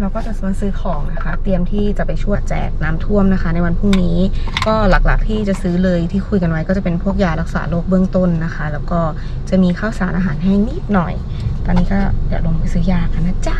เราก็จะมาซื้อของนะคะ เตรียมที่จะไปช่วยแจกน้ำท่วมนะคะ ในวันพรุ่งนี้ ก็หลักๆที่จะซื้อเลยที่คุยกันไว้ก็จะเป็นพวกยารักษาโรคเบื้องต้นนะคะ แล้วก็จะมีข้าวสารอาหารแห้งนิดหน่อย ตอนนี้ก็เดี๋ยวลงไปซื้อยากันนะจ๊ะ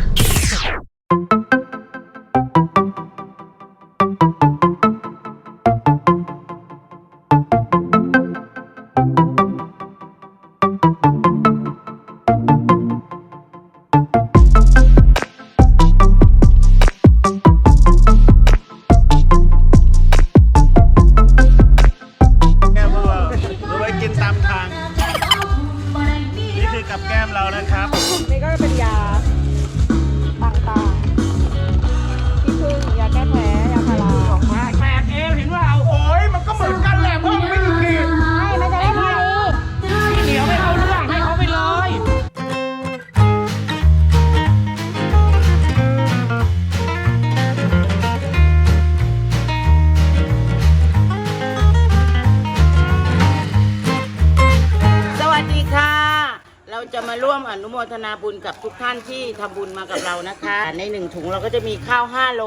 มอนุโมทนาบุญกับทุกท่านที่ทำบุญมากับเรานะคะ ในหนึ่งถุงเราก็จะมีข้าว5โล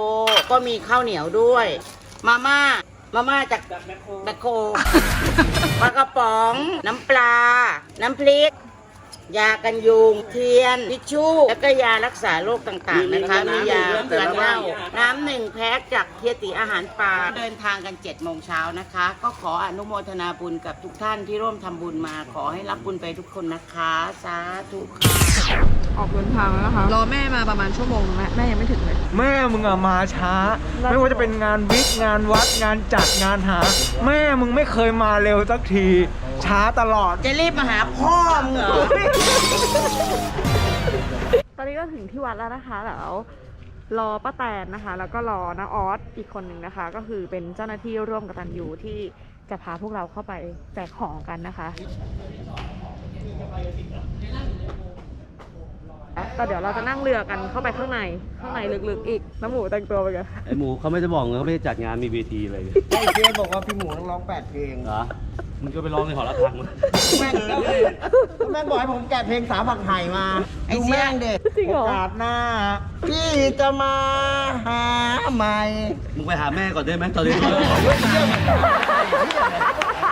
ก็มีข้าวเหนียวด้วย มาม่ามาม่าจากแบคโคปลากระป๋อง น้ำปลา น้ำพริก ยากันยุง เทียนทิชชู่แล้วก็ยารักษาโรคต่างๆนะคะ มียาเตือนเน่าน้ำหนึ่งแพ็คจากเฮียตีอาหารปลาเดินทางกัน7จ็ดโมงเช้านะคะ ก็ขออนุโมทนาบุญกับทุกท่านที่ร่วมทำบุญมา ขอให้รับบุญไปทุกคนนะคะ สาธุค่ะออกเดินทางแล้วนะคะรอแม่มาประมาณชั่วโมงแม่แม่ยังไม่ถึงเลย แม่มึงอะมาช้า ไม่ว่าจะเป็นงานวิกงานวัดงานจัดงานหา แม่มึงไม่เคยมาเร็วสักที ช้าตลอด จะรีบมาหาพ่อมึงเหรอ ตอนนี้ก็ถึงที่วัดแล้วนะคะแล้วรอป้าแตนนะคะ แล้วก็รอน้าออสอีกคนหนึ่งนะคะ ก็คือเป็นเจ้าหน้าที่ร่วมกับตันยูที่จะพาพวกเราเข้าไปแจกของกันนะคะก็เดี๋ยวเราจะนั่งเรือกันเข้าไปข้างในข้างในลึกๆอีกน้ำหมูแต่งตัวไปกันไอหมูเขาไม่ได้บอกเงเขาไม่ได้จัดงานมีเวทีเลยไอ้เจ๊บอกว่าพี่หมูต้องร้องแปดเพลง เหรอ มึงก็ไปร้องในหอระฆังมาแม่งแม่งบอกให้ผมแกะเพลงสามผักไห่มาไอ้เสี่ยงเด็กจริงเหรโออกาสหน้า พี่จะมาหาใหม่ มึงไปหาแม่ก่อนได้ไหมตอนนี้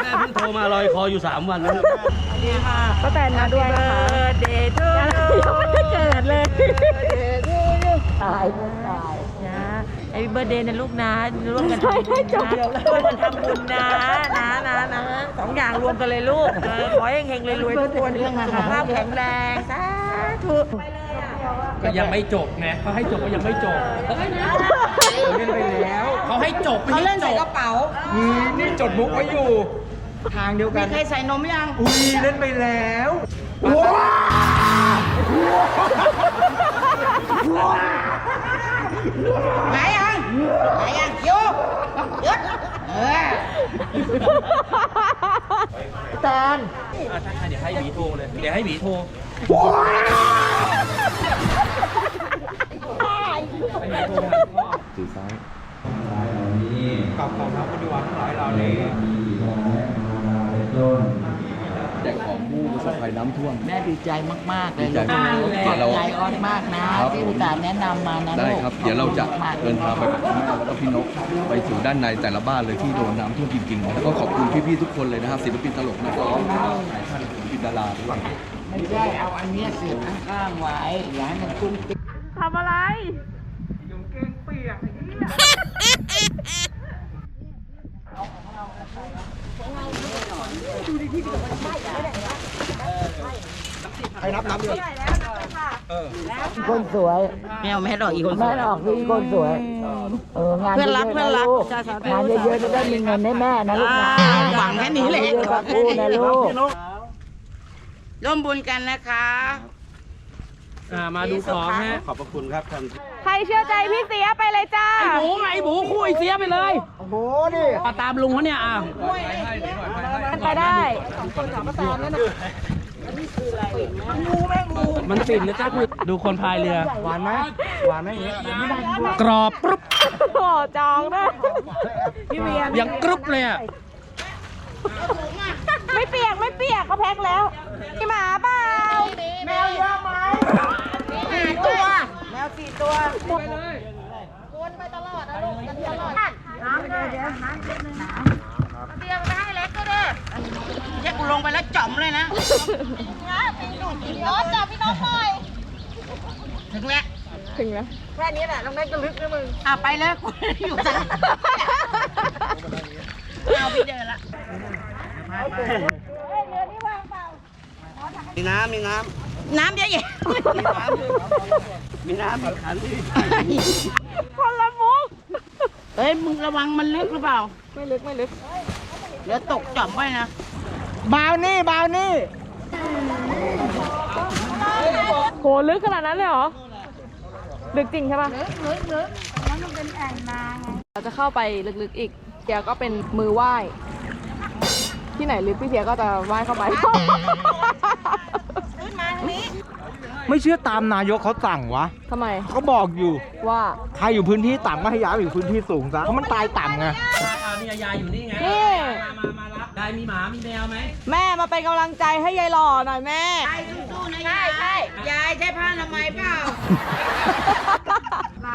แม่เพิ่งโทรมาลอยคออยู่ 3 วันแล้วเนี่ยป้าแตนมาด้วยนะคะเดย์ทูยังไม่ได้เกิดเลย ตายตาย นะไอ้เบอร์เดย์นะลูกนะร่วมกันทำบุญนะร่วมกันทำบุญนะนะนะนะสองอย่างรวมกันเลยลูกเออขอให้เฮงๆรวยๆทุกคนสุขภาพแข็งแรงสาธุก็ยังไม่จบไงเขาให้จบก็ยังไม่จบเล่นไปแล้วเขาให้จบไม่เขาให้เล่นจใส่บกระเป๋านี่นี่จดมุกไว้อยู่ ทางเดียวกัมีน ใครใส่นมยัง อุ้ยเล่นไปแล้วว้าไหนยังไหนยังโยกหยุดเออแตนอะถ้าใครเดี๋ยวให้หวีโทรเลย เดี๋ยวให้หวีโทรกลับของเราก็ดูว่าหลายเราเลยแม่ ดีใจมาก ๆ เลยดีใจลูกมากขอบใจออนมากนะที่อุตส่าห์แนะนำมานะได้ลูกครับ เดี๋ยวเราจะมากๆเดินทางไปกับคุณแม่แล้วก็พี่นกไปสู่ด้านในแต่ละบ้านเลยที่โดนน้ำท่วมจริงๆแล้วก็ขอบคุณพี่ๆทุกคนเลยนะครับศิลปินตลกนักร้องท่านศิลปินดาราด้วยไม่ได้เอาอันเนี้ยเสียบข้างๆไว้อย่าให้มันกุ้งติ๊กทำอะไร ใครนับน้ำเลยคนสวยแมวแม่ดอกอีกคนสวยแม่ดอกอีกคนสวย เอองานเพื่อนรักเพื่อนรัก งานเยอะๆจะได้มีเงินให้แม่นะลูกนะหวังแค่นี้แหละกับกูนะลูก ร่วมบุญกันนะคะ อ่ามาดูของฮะขอบพระคุณครับท่านใครเชื่อใจพี่เสียไปเลยจ้าไอ้หมูไงไอ้หมูคู่ไอ้เสียไปเลยโอ้โหนี่เอาตามลุงเขาเนี่ยอะไปได้มันปิ่นนะจ๊ะคุยดูคนพายเรือ หวานไหมหวานไหมอย่างเงี้ยกรอบกรุบโอ้จองด้วยพี่เวียนยังกรุบเลยอะ ไม่เปียกไม่เปียกเขาแพ็คแล้วพี่หมาเปล่าแมวเยอะไหมตัว แมวสี่ตัวไปเลยวนไปตลอดนะลูกกันตลอดน้ำเลยเดี๋ยวน้ำเล็กนึงน้ำเตรียมไปให้เล็กก็ได้เจ๊กูลงไปแล้วจ่อมเลยนะน้องจับพี่น้องหน่อยถึงแล้วแค่นี้แหละต้องได้กระลึกนะมึง อะไปเลยกูอยู่จ้ะเอาพี่เดินละ มีน้ำมีน้น้ำเยอะแยะำมีน้ำมีขันที่คนละมุกเฮ้ยมึงระวังมันลึกหรือเปล่า ไม่ลึกไม่ลึกเดี๋ยวตกจ่อมไว้นะบาวนี่บาวนี่โหลึกขนาดนั้นเลยเหรอ ลึกจริงใช่ปะลึกลึกลึกมันเป็นแอ่งนาเราจะเข้าไปลึกๆอีกเพียก็เป็นมือไหว้ ที่ไหนลึกพี่เพียก็จะไหว้เข้าไปไม่เชื่อตามนายกเขาสั่งวะทำไมเขาบอกอยู่ ว่าใครอยู่พื้นที่ต่ำก็ให้ย้ายไปอยู่พื้นที่สูงซะเพราะมันตายต่ำไงเอานี่ยายอยู่นี่ไง นี่มามามารับยายมีหมา มีแมวไหม แม่มาเป็นกำลังใจให้ยายหล่อหน่อยแม่ ยายสู้ๆนะยาย ใช่ยายใช้ผ้าอนามัยเปล่า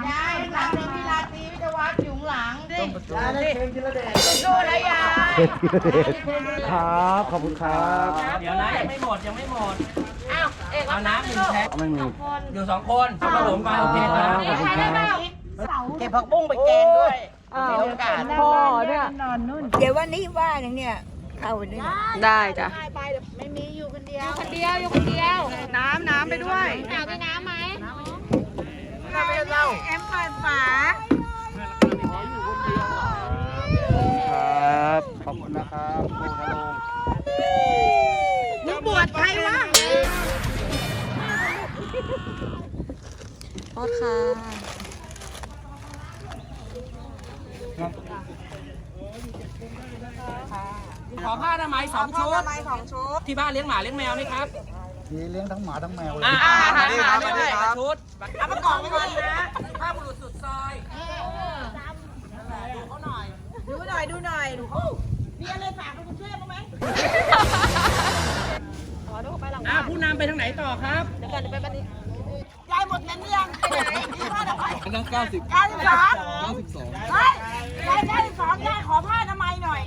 ยายหลัง ลังดิสู้ๆนะยายครับขอบคุณครับเดี๋ยวนะยังไม่หมดยังไม่หมด อ้าวเอกเอาน้ำหนึ่งแพ็คไม่มีอยู่สองคนเอาขนมไปโอเคครับขอบคุณครับเก็บผักบุ้งไปแกงด้วยมีโอกาสพ่อเนี่ยเดี๋ยววันนี้ว่าอย่างเนี้ยเข้าเนี่ยได้จ้ะไม่มีอยู่คนเดียวคนเดียวอยู่คนเดียว น้ำน้ำไปด้วยเอาไปน้ำไหมแอมเปิดฝา ครับ ขอบคุณนะครับโบทะลงมึงบวชใครวะโทษค่ะขอผ้าอนามัยสองชุดที่บ้านเลี้ยงหมาเลี้ยงแมวไหมครับมีเลี้ยงทั้งหมาทั้งแมวเลย อ่าอ่าหาหาด้วยหาด้วยชุด เอามากองไว้ก่อนนะ ผ้าบุรุษสุดซอย ดู หน่อยดูหน่อยมีอะไรฝากไปกรุงเทพบ้างไหมอ่าผู้นำไปทางไหนต่อครับยายหมดเงินหรือยังไปไหนที่บ้านเอาไปนั่งเก้าสิบเก้าสิบสามเก้าสิบสองเฮ้ยยายเก้าสิบสองยายขอผ้าอนามัยหน่อย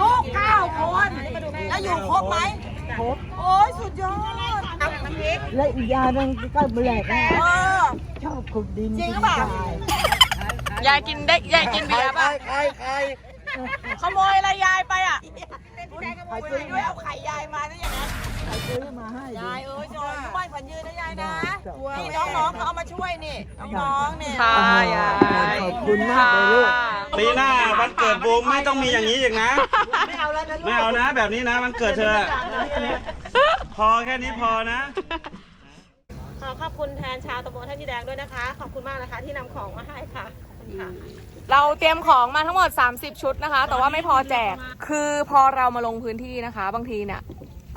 ลูกเก้าคน แล้วอยู่ครบไหมครบโอ้ยสุดยอดเอาน้ำพริกและอีกอย่างหนึงก็เบลกแม่เออชอบขุดดินจริงหรือเปล่ายายกินได้ยายกินเบียร์ป่ะขโมยอะไรยายไปอะใครซื้อด้วยเอาไข่ยายมาซะอย่างนั้นซื้อมาให้ยายเอ้ยจอยทุกวันฝันยืนนะยายนะนี่น้องๆเขาเอามาช่วยนี่น้องๆเนี่ยค่ะยายขอบคุณมากเลยลูกปีหน้าวันเกิดบูมไม่ต้องมีอย่างนี้อีกนะไม่เอาแล้วนะไม่เอานะ แบบนี้นะวันเกิดเธอ พอแค่นี้พอนะขอขอบคุณแทนชาวตำบลท่าจีแดงด้วยนะคะ ขอบคุณมากนะคะที่นำของมาให้ค่ะขอบคุณค่ะ เราเตรียมของมาทั้งหมด 30 ชุดนะคะ แต่ว่าไม่พอแจก คือพอเรามาลงพื้นที่นะคะ บางทีเนี่ย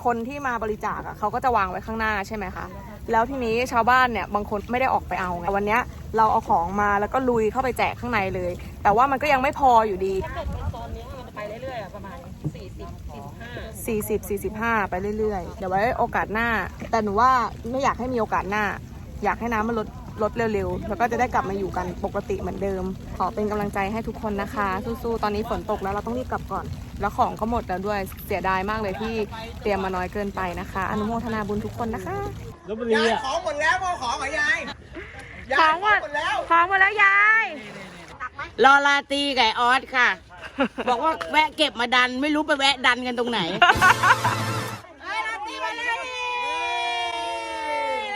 คนที่มาบริจาคอะเขาก็จะวางไว้ข้างหน้าใช่ไหมคะ แล้วทีนี้ชาวบ้านเนี่ยบางคนไม่ได้ออกไปเอาไงวันเนี้ยเราเอาของมาแล้วก็ลุยเข้าไปแจกข้างในเลย แต่ว่ามันก็ยังไม่พออยู่ดี ถ้าเกิดเป็นโซนนี้มันจะไปเรื่อยๆอะประมาณ 40 45 40 45 ไปเรื่อยๆ เดี๋ยวไว้โอกาสหน้า แต่หนูว่าไม่อยากให้มีโอกาสหน้า อยากให้น้ำมันลด ลดเร็วๆ แล้วก็จะได้กลับมาอยู่กันปกติเหมือนเดิม ขอเป็นกำลังใจให้ทุกคนนะคะ สู้ๆ ตอนนี้ฝนตกแล้วเราต้องรีบกลับก่อน แล้วของก็หมดแล้วด้วยเสียดายมากเลยที่เตรียมมาน้อยเกินไปนะคะ อนุโมทนาบุญทุกคนนะคะของหมดแล้วพ่อของเหรอยายของหมดแล้วของหมดแล้วยายรอลาตีไก่ออสค่ะ บอกว่าแวะเก็บมาดันไม่รู้ไปแวะดันกันตรงไหนเฮ้ยลาตีมาเลย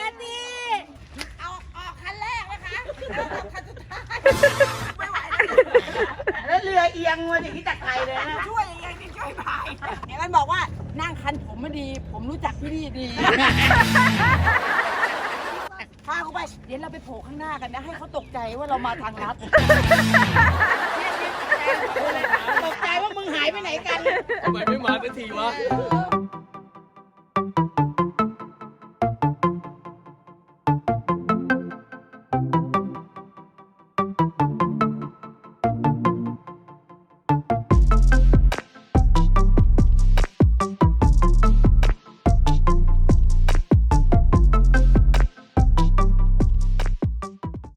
ลาตีเอาออกคันแรกนะคะคันสุดท้ายไม่ไหว แล้วเรือเอียงมาอย่างที่ตะไคร้เลยนะ ช่วยเอียงที่ช่วยพายเห็นมันบอกว่านั่งคันผมไม่ดี ผมรู้จักพี่นี่ดีพาเขาไป เดี๋ยวเราไปโผล่ข้างหน้ากันนะ ให้เขาตกใจว่าเรามาทางลัดตกใจว่ามึงหายไปไหนกัน ทำไมไม่มาสักทีวะเอ